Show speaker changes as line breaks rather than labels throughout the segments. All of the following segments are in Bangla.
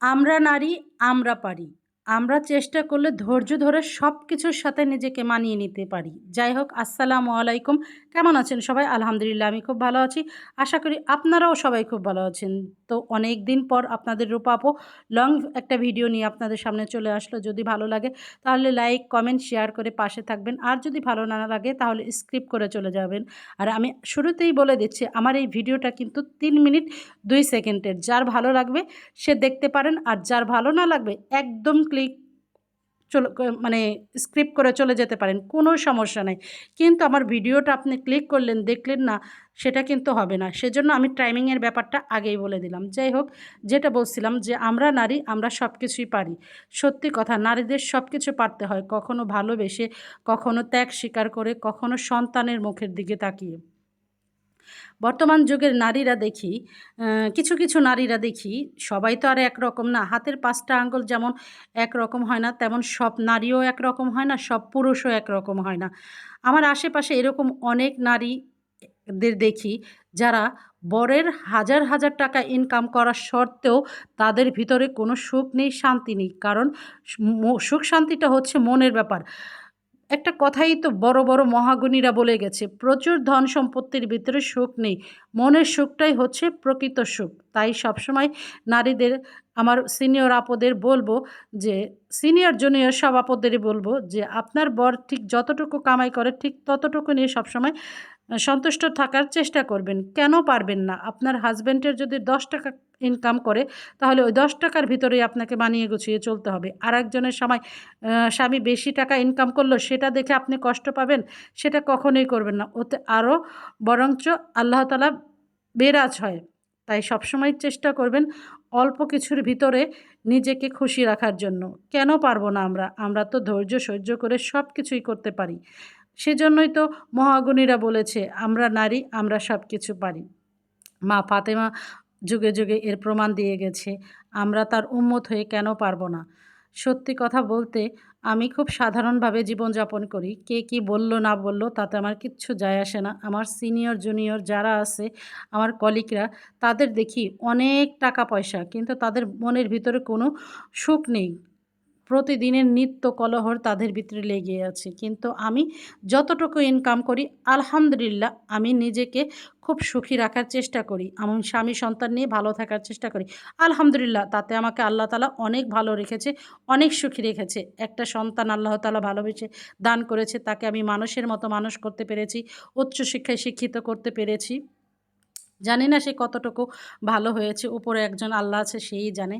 আমরা নারী আমরা পারি। আমরা চেষ্টা করলে ধৈর্য ধরে সব কিছুর সাথে নিজেকে মানিয়ে নিতে পারি। যাই হোক, আসসালামু আলাইকুম। কেমন আছেন সবাই? আলহামদুলিল্লাহ, আমি খুব ভালো আছি। আশা করি আপনারাও সবাই খুব ভালো আছেন। তো অনেক দিন পর আপনাদের রূপাপো লং একটা ভিডিও নিয়ে আপনাদের সামনে চলে আসলো। যদি ভালো লাগে, তাহলে লাইক কমেন্ট শেয়ার করে পাশে থাকবেন। আর যদি ভালো না লাগে, তাহলে স্ক্রিপ করে চলে যাবেন। আর আমি শুরুতেই বলে দিচ্ছি, আমার এই ভিডিওটা কিন্তু তিন মিনিট দুই সেকেন্ডের। যার ভালো লাগবে, সে দেখতে পারেন। আর যার ভালো না লাগবে, একদম ক্লিক চলে মানে স্ক্রিপ্ট করে চলে যেতে পারেন, কোনো সমস্যা নেই। কিন্তু আমার ভিডিওটা আপনি ক্লিক করলেন, দেখলেন না, সেটা কিন্তু হবে না। সেজন্য আমি টাইমিংয়ের ব্যাপারটা আগেই বলে দিলাম। যাই হোক, যেটা বলছিলাম যে আমরা নারী, আমরা সব কিছুই পারি। সত্যি কথা, নারীদের সব কিছু পারতে হয়, কখনো ভালোবেসে, কখনো ত্যাগ স্বীকার করে, কখনো সন্তানের মুখের দিকে তাকিয়ে। বর্তমান যুগের নারীরা দেখি কিছু কিছু নারীরা দেখি, সবাই তো আর একরকম না। হাতের পাঁচটা আঙ্গুল যেমন একরকম হয় না, তেমন সব নারীও একরকম হয় না, সব পুরুষও একরকম হয় না। আমার আশেপাশে এরকম অনেক নারীদের দেখি, যারা বরের হাজার হাজার টাকা ইনকাম করার সত্ত্বেও তাদের ভিতরে কোনো সুখ নেই, শান্তি নেই। কারণ সুখ শান্তিটা হচ্ছে মনের ব্যাপার। একটা কথাই তো বড় বড় মহাগুণীরা বলে গেছে, প্রচুর ধন সম্পত্তির ভিতরে সুখ নেই, মনের সুখটাই হচ্ছে প্রকৃত সুখ। তাই সবসময় নারীদের, আমার সিনিয়র আপদের বলব যে সিনিয়র জুনিয়র সব আপদেরই বলব যে, আপনার বর ঠিক যতটুকু কামাই করে, ঠিক ততটুকু নিয়ে সবসময় সন্তুষ্ট থাকার চেষ্টা করবেন। কেন পারবেন না? আপনার হাজব্যান্ডের যদি দশ টাকা ইনকাম করে, তাহলে ওই দশ টাকার ভিতরেই আপনাকে বানিয়ে গুছিয়ে চলতে হবে। আর একজনের সময় স্বামী বেশি টাকা ইনকাম করল, সেটা দেখে আপনি কষ্ট পাবেন, সেটা কখনোই করবেন না। ওতে আরও বরঞ্চ আল্লাহ তালা বেরাজ হয়। তাই সবসময় চেষ্টা করবেন অল্প কিছুর ভিতরে নিজেকে খুশি রাখার জন্য। কেন পারব না আমরা? আমরা তো ধৈর্য সহ্য করে সব কিছুই করতে পারি। সেজন্যই তো মহাগুণীরা বলেছে, আমরা নারী, আমরা সব কিছু পারি। মা ফাতেমা যুগে যুগে এর প্রমাণ দিয়ে গেছে। আমরা তার উন্মত হয়ে কেন পারব না? সত্যি কথা বলতে, আমি খুব সাধারণভাবে জীবনযাপন করি। কে কি বলল, না বলল, তাতে আমার কিচ্ছু যায় আসে না। আমার সিনিয়র, জুনিয়র যারা আছে, আমার কলিকরা তাদের দেখি অনেক টাকা পয়সা, কিন্তু তাদের মনের ভিতরে কোনো সুখ নেই। প্রতিদিনের নিত্য কলহর তাদের ভিতরে লেগে আছে। কিন্তু আমি যতটুকু ইনকাম করি, আলহামদুলিল্লাহ আমি নিজেকে খুব সুখী রাখার চেষ্টা করি। আমার স্বামী সন্তান নিয়ে ভালো থাকার চেষ্টা করি। আলহামদুলিল্লাহ, তাতে আমাকে আল্লাহ তালা অনেক ভালো রেখেছে, অনেক সুখী রেখেছে। একটা সন্তান আল্লাহ তালা ভালোবেসে দান করেছে, তাকে আমি মানুষের মতো মানুষ করতে পেরেছি, উচ্চশিক্ষায় শিক্ষিত করতে পেরেছি। জানি না সে কতটুকু ভালো হয়েছে, উপরে একজন আল্লাহ আছে সেই জানে।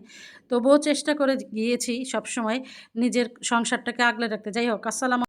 তবুও চেষ্টা করে গিয়েছি সবসময় নিজের সংসারটাকে আগলে রাখতে। যাই হোক, আসসালাম